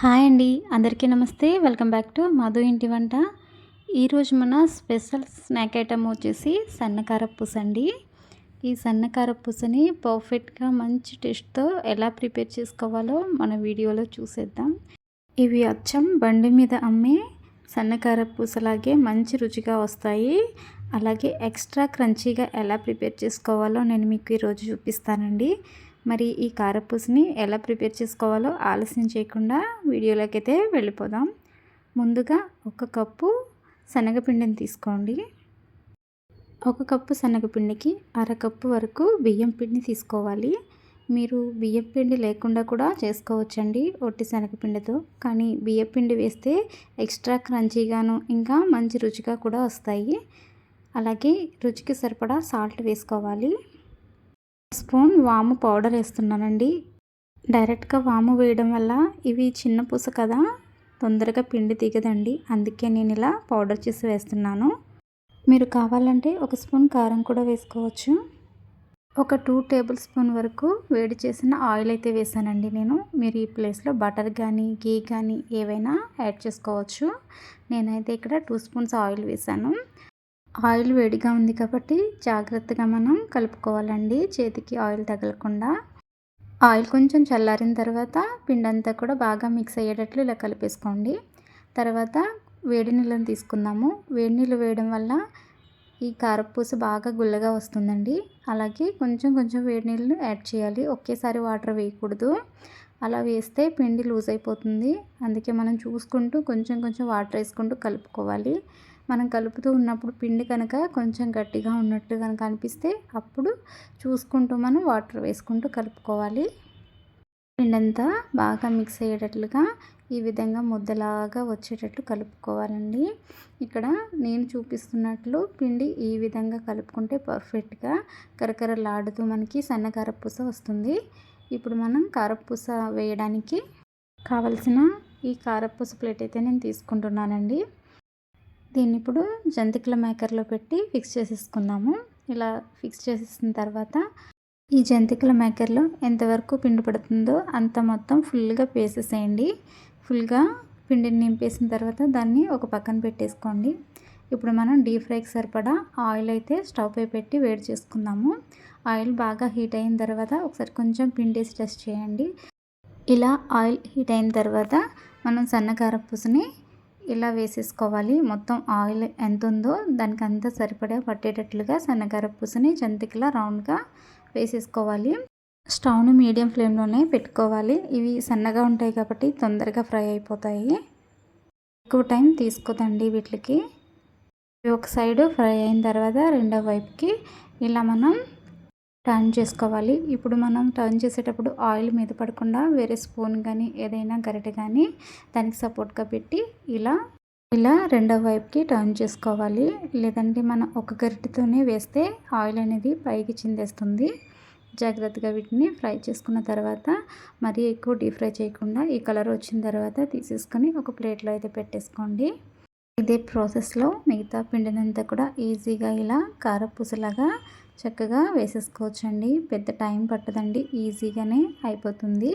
Hi అండి అందరికీ నమస్తే. వెల్కమ్ బ్యాక్ టు మధు ఇంటి వంట. ఈరోజు మన స్పెషల్ స్నాక్ ఐటమ్ వచ్చేసి సన్నకార పూస అండి. ఈ సన్నకార పూసని పర్ఫెక్ట్గా మంచి టేస్ట్తో ఎలా ప్రిపేర్ చేసుకోవాలో మన వీడియోలో చూసేద్దాం. ఇవి అచ్చం బండి మీద అమ్మే సన్నకార పూసలాగే మంచి రుచిగా వస్తాయి. అలాగే ఎక్స్ట్రా క్రంచీగా ఎలా ప్రిపేర్ చేసుకోవాలో నేను మీకు ఈరోజు చూపిస్తానండి. మరి ఈ కారపూసని ఎలా ప్రిపేర్ చేసుకోవాలో ఆలస్యం చేయకుండా వీడియోలోకి అయితే వెళ్ళిపోదాం. ముందుగా ఒక కప్పు శనగపిండిని తీసుకోండి. ఒక కప్పు శనగపిండికి అరకప్పు వరకు బియ్యం పిండి తీసుకోవాలి. మీరు బియ్యం పిండి లేకుండా కూడా చేసుకోవచ్చండి ఒట్టి శనగపిండితో. కానీ బియ్యం పిండి వేస్తే ఎక్స్ట్రా క్రంచీగాను ఇంకా మంచి రుచిగా కూడా వస్తాయి. అలాగే రుచికి సరిపడా సాల్ట్ వేసుకోవాలి. స్పూన్ వాము పౌడర్ వేస్తున్నానండి. డైరెక్ట్గా వాము వేయడం వల్ల ఇవి చిన్న పూస కదా తొందరగా పిండి దిగదండి. అందుకే నేను ఇలా పౌడర్ చేసి వేస్తున్నాను. మీరు కావాలంటే ఒక స్పూన్ కారం కూడా వేసుకోవచ్చు. ఒక టూ టేబుల్ స్పూన్ వరకు వేడి చేసిన ఆయిల్ అయితే వేసానండి నేను. మీరు ఈ ప్లేస్లో బటర్ కానీ గీ కానీ ఏవైనా యాడ్ చేసుకోవచ్చు. నేనైతే ఇక్కడ టూ స్పూన్స్ ఆయిల్ వేసాను. ఆయిల్ వేడిగా ఉంది కాబట్టి జాగ్రత్తగా మనం కలుపుకోవాలండి. చేతికి ఆయిల్ తగలకుండా. ఆయిల్ కొంచెం చల్లారిన తర్వాత పిండి అంతా కూడా బాగా మిక్స్ అయ్యేటట్లు ఇలా కలిపేసుకోండి. తర్వాత వేడి నీళ్ళని తీసుకుందాము. వేడి నీళ్ళు వేయడం వల్ల ఈ కారపూస బాగా గుల్లగా వస్తుందండి. అలాగే కొంచెం కొంచెం వేడి నీళ్ళు యాడ్ చేయాలి. ఒకేసారి వాటర్ వేయకూడదు. అలా వేస్తే పిండి లూజ్ అయిపోతుంది. అందుకే మనం చూసుకుంటూ కొంచెం కొంచెం వాటర్ వేసుకుంటూ కలుపుకోవాలి. మనం కలుపుతూ ఉన్నప్పుడు పిండి కనుక కొంచెం గట్టిగా ఉన్నట్టు కనుక అనిపిస్తే అప్పుడు చూసుకుంటూ మనం వాటర్ వేసుకుంటూ కలుపుకోవాలి. పిండంతా బాగా మిక్స్ అయ్యేటట్లుగా ఈ విధంగా ముద్దలాగా వచ్చేటట్లు కలుపుకోవాలండి. ఇక్కడ నేను చూపిస్తున్నట్లు పిండి ఈ విధంగా కలుపుకుంటే పర్ఫెక్ట్గా కరకరలాడుతూ మనకి సన్న కారపూస వస్తుంది. ఇప్పుడు మనం కారపూస వేయడానికి కావలసిన ఈ కారపూస ప్లేట్ అయితే నేను తీసుకుంటున్నానండి. దీన్ని ఇప్పుడు జంతికల మేకర్లో పెట్టి ఫిక్స్ చేసేసుకుందాము. ఇలా ఫిక్స్ చేసేసిన తర్వాత ఈ జంతికల మేకర్లో ఎంతవరకు పిండి పడుతుందో అంత మొత్తం ఫుల్గా వేసేసేయండి ఫుల్గా పిండిని నింపేసిన తర్వాత దాన్ని ఒక పక్కన పెట్టేసుకోండి. ఇప్పుడు మనం డీప్ ఫ్రైకి సరిపడా ఆయిల్ అయితే స్టవ్ పై పెట్టి వేడి చేసుకుందాము. ఆయిల్ బాగా హీట్ అయిన తర్వాత ఒకసారి కొంచెం పిండేసి టెస్ట్ చేయండి. ఇలా ఆయిల్ హీట్ అయిన తర్వాత మనం సన్నకార పూసని ఇలా వేసేసుకోవాలి. మొత్తం ఆయిల్ ఎంత ఉందో దానికి అంతా సరిపడా పట్టేటట్లుగా సన్నగార పూసని జంతికలా రౌండ్గా వేసేసుకోవాలి. స్టవ్ను మీడియం ఫ్లేమ్లోనే పెట్టుకోవాలి. ఇవి సన్నగా ఉంటాయి కాబట్టి తొందరగా ఫ్రై అయిపోతాయి. ఎక్కువ టైం తీసుకోదండి వీటికి. ఒక సైడు ఫ్రై అయిన తర్వాత రెండో వైపుకి ఇలా మనం టర్న్ చేసుకోవాలి. ఇప్పుడు మనం టర్న్ చేసేటప్పుడు ఆయిల్ మీద పడకుండా వేరే స్పూన్ కానీ ఏదైనా గరిటె కానీ దానికి సపోర్ట్గా పెట్టి ఇలా ఇలా రెండవ వైపుకి టర్న్ చేసుకోవాలి. లేదంటే మనం ఒక గరిటెతోనే వేస్తే ఆయిల్ అనేది పైకి చిందేస్తుంది. జాగ్రత్తగా వీటిని ఫ్రై చేసుకున్న తర్వాత మరీ ఎక్కువ డీప్ ఫ్రై చేయకుండా ఈ కలర్ వచ్చిన తర్వాత తీసేసుకొని ఒక ప్లేట్లో అయితే పెట్టేసుకోండి. ఇదే ప్రాసెస్లో మిగతా పిండినంతా కూడా ఈజీగా ఇలా కారపూసలాగా చక్కగా వేసేసుకోవచ్చండి. పెద్ద టైం పట్టదండి. ఈజీగానే అయిపోతుంది.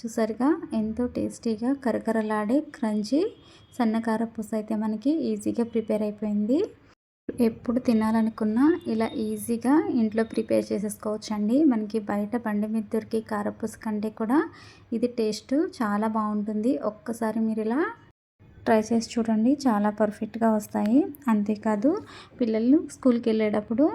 చూసారుగా ఎంతో టేస్టీగా కరకరలాడే క్రంచీ సన్నకార పూస అయితే మనకి ఈజీగా ప్రిపేర్ అయిపోయింది. ఎప్పుడు తినాలనుకున్నా ఇలా ఈజీగా ఇంట్లో ప్రిపేర్ చేసేసుకోవచ్చండి. మనకి బయట బండి మీద దొరికే కారపూస కంటే కూడా ఇది టేస్ట్ చాలా బాగుంటుంది. ఒక్కసారి మీరు ఇలా ట్రై చేసి చూడండి. చాలా పర్ఫెక్ట్గా వస్తాయి. అంతేకాదు పిల్లలు స్కూల్కి వెళ్ళేటప్పుడు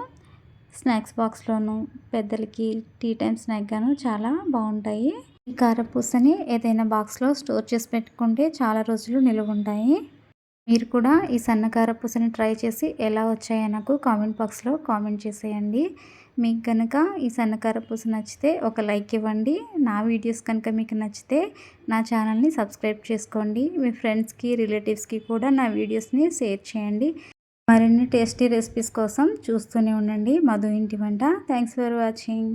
స్నాక్స్ బాక్స్లోను పెద్దలకి టీ టైం స్నాక్ గాను చాలా బాగుంటాయి ఈ కారపూసని ఏదైనా బాక్స్లో స్టోర్ చేసి పెట్టుకుంటే చాలా రోజులు నిలువ ఉంటాయి మీరు కూడా ఈ సన్న కారపూసని ట్రై చేసి ఎలా వచ్చాయో నాకు కామెంట్ బాక్స్లో కామెంట్ చేసేయండి. మీకు కనుక ఈ సన్న కారపూస నచ్చితే ఒక లైక్ ఇవ్వండి. నా వీడియోస్ కనుక మీకు నచ్చితే నా ఛానల్ని సబ్స్క్రైబ్ చేసుకోండి. మీ ఫ్రెండ్స్కి రిలేటివ్స్కి కూడా నా వీడియోస్ని షేర్ చేయండి. మరిన్ని టేస్టీ రెసిపీస్ కోసం చూస్తూనే ఉండండి. మధు ఇంటి వంట. Thanks for watching